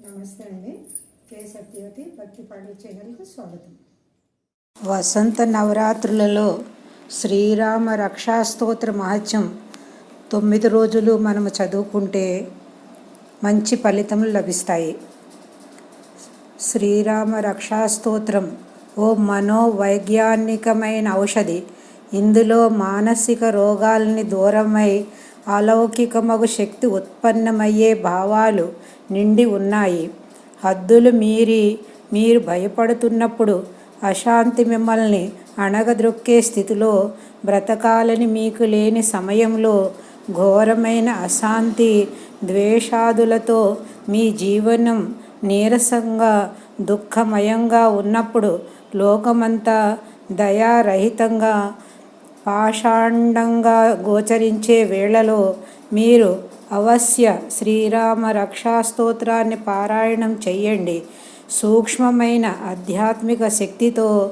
నమస్తే అండి. కే సత్యవతి భక్తి పాటల ఛానల్కు స్వాగతం. వసంత నవరాత్రులలో శ్రీరామ రక్షాస్తోత్ర మహత్యం తొమ్మిది రోజులు మనము చదువుకుంటే మంచి ఫలితములు లభిస్తాయి. శ్రీరామ రక్షాస్తోత్రం ఓ మనోవైజ్ఞానికమైన ఔషధి. ఇందులో మానసిక రోగాల్ని దూరమై అలౌకికమగు శక్తి ఉత్పన్నమయ్యే భావాలు నిండి ఉన్నాయి. హద్దులు మీరి మీరు భయపడుతున్నప్పుడు అశాంతి మిమ్మల్ని అణగద్రొక్కే స్థితిలో బ్రతకాలని మీకు లేని సమయంలో ఘోరమైన అశాంతి ద్వేషాదులతో మీ జీవనం నీరసంగా దుఃఖమయంగా ఉన్నప్పుడు లోకమంతా దయారహితంగా పాషాండంగా గోచరించే వేళలో మీరు అవశ్య శ్రీరామ రక్షాస్తోత్రాన్ని పారాయణం చెయ్యండి. సూక్ష్మమైన ఆధ్యాత్మిక శక్తితో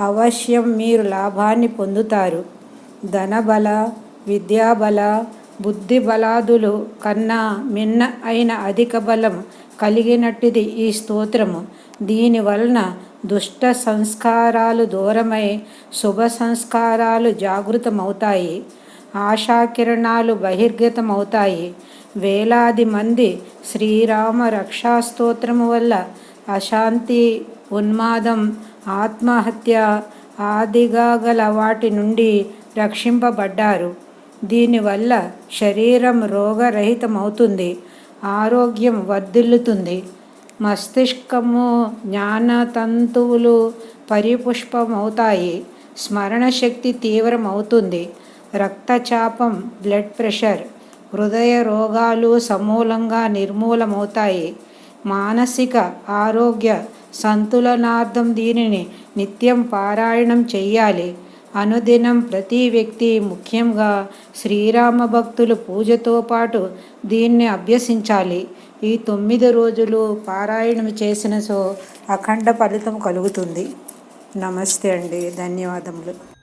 అవశ్యం మీరు లాభాన్ని పొందుతారు. ధనబల విద్యాబల బుద్ధి బలాదులు కన్నా మిన్న అయిన అధిక బలం కలిగినట్టిది ఈ స్తోత్రము. దీని వలన దుష్ట సంస్కారాలు దూరమై శుభ సంస్కారాలు జాగృతమవుతాయి. ఆశాకిరణాలు బహిర్గతమవుతాయి. వేలాది మంది శ్రీరామ రక్షాస్తోత్రము వల్ల అశాంతి ఉన్మాదం ఆత్మహత్య ఆదిగా గల వాటి నుండి రక్షింపబడ్డారు. దీనివల్ల శరీరం రోగరహితమవుతుంది. ఆరోగ్యం వర్ధిల్లుతుంది. మస్తిష్కము జ్ఞానతంతువులు పరిపుష్పమవుతాయి. స్మరణశక్తి తీవ్రమవుతుంది. రక్తచాపం బ్లడ్ ప్రెషర్ హృదయ రోగాలు సమూలంగా నిర్మూలమవుతాయి. మానసిక ఆరోగ్య సంతులనార్థం దీనిని నిత్యం పారాయణం చెయ్యాలి. అనుదినం ప్రతి వ్యక్తి ముఖ్యంగా శ్రీరామ భక్తులు పూజతో పాటు దీన్ని అభ్యసించాలి. ఈ తొమ్మిది రోజులు పారాయణం చేసిన సో అఖండ ఫలితం కలుగుతుంది. నమస్తే అండి. ధన్యవాదములు.